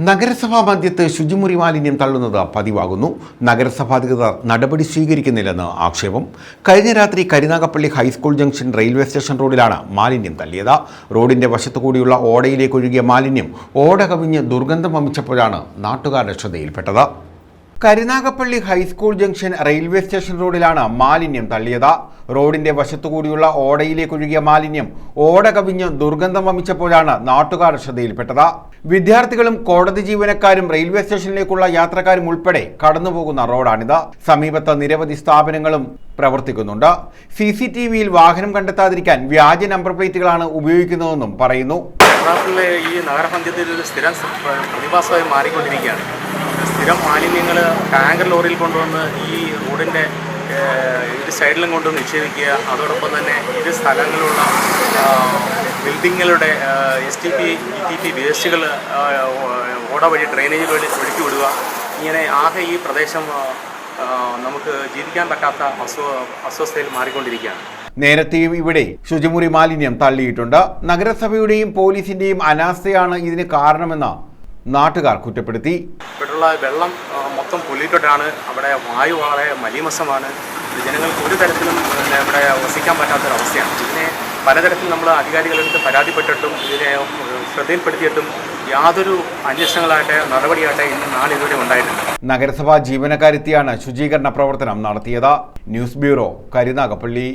നഗരസഭാ മധ്യത്ത് ശുചിമുറി മാലിന്യം തള്ളുന്നത് പതിവാകുന്നു. നഗരസഭാധികൃതർ നടപടി സ്വീകരിക്കുന്നില്ലെന്ന് ആക്ഷേപം. കഴിഞ്ഞ രാത്രി Karunagappally high school junction railway station റോഡിലാണ് മാലിന്യം തള്ളിയത്. റോഡിന്റെ വശത്തുകൂടിയുള്ള ഓടയിലേക്ക് ഒഴുകിയ മാലിന്യം ഓട കവിഞ്ഞ് ദുർഗന്ധം വമിച്ചപ്പോഴാണ് നാട്ടുകാരുടെ ശ്രദ്ധയിൽപ്പെട്ടത്. Karunagappally high school junction railway station റോഡിലാണ് മാലിന്യം തള്ളിയത്. റോഡിന്റെ വശത്തുകൂടിയുള്ള ഓടയിലേക്ക് ഒഴുകിയ മാലിന്യം ഓട കവിഞ്ഞ് ദുർഗന്ധം വമിച്ചപ്പോഴാണ് നാട്ടുകാർ ശ്രദ്ധയിൽപ്പെട്ടത്. വിദ്യാർത്ഥികളും കോടതി ജീവനക്കാരും റെയിൽവേ സ്റ്റേഷനിലേക്കുള്ള യാത്രക്കാരും ഉൾപ്പെടെ കടന്നുപോകുന്ന റോഡാണിത്. സമീപത്ത് നിരവധി സ്ഥാപനങ്ങളും പ്രവർത്തിക്കുന്നുണ്ട്. സി സി ടി വിയിൽ വാഹനം കണ്ടെത്താതിരിക്കാൻ വ്യാജ നമ്പർ പ്ലേറ്റുകളാണ് ഉപയോഗിക്കുന്നതെന്നും പറയുന്നു. ഈ നഗരപഞ്ചായത്തിൽ സ്ഥിരം പ്രതിഭാസമായി മാറിക്കൊണ്ടിരിക്കുകയാണ്. സ്ഥിരം മാലിന്യങ്ങൾ ടാങ്കർ ലോറിയിൽ കൊണ്ടുവന്ന് ഈ റോഡിന്റെ ഇരു സൈഡിലും കൊണ്ട് നിക്ഷേപിക്കുക. അതോടൊപ്പം തന്നെ ഇരു സ്ഥലങ്ങളിലുള്ള ബിൽഡിങ്ങുകളുടെ S T P E T P വേസ്റ്റുകൾ ഓട വഴി ഡ്രെയിനേജ് വഴി ഒഴുക്കി വിടുക. ഇങ്ങനെ ആകെ ഈ പ്രദേശം നമുക്ക് ജീവിക്കാൻ പറ്റാത്ത അസ്വ അസ്വസ്ഥയിൽ മാറിക്കൊണ്ടിരിക്കുകയാണ്. നേരത്തെയും ഇവിടെ ശുചിമുറി മാലിന്യം തള്ളിയിട്ടുണ്ട്. നഗരസഭയുടെയും പോലീസിന്റെയും അനാസ്ഥയാണ് ഇതിന് കാരണമെന്ന് നാട്ടുകാർ കുറ്റപ്പെടുത്തി. ഇവിടെയുള്ള വെള്ളം മൊത്തം പൊല്യൂട്ടഡാണ് അവിടെ വായു വളരെ മലീമസമാണ് ജനങ്ങൾക്ക് ഒരു തരത്തിലും പിന്നെ ഇവിടെ വസിക്കാൻ പറ്റാത്തൊരവസ്ഥയാണ്. ഇതിനെ പലതരത്തിൽ നമ്മൾ അധികാരികളെടുത്ത് പരാതിപ്പെട്ടിട്ടും ഇതിനെ ശ്രദ്ധയിൽപ്പെടുത്തിയിട്ടും യാതൊരു അന്വേഷണങ്ങളായിട്ട് നടപടിയായിട്ട് ഇന്ന് നാളിതുവരെ ഉണ്ടായിട്ടില്ല. നഗരസഭാ ജീവനക്കാരെത്തിയാണ് ശുചീകരണ പ്രവർത്തനം നടത്തിയത്. News bureau Karunagappally.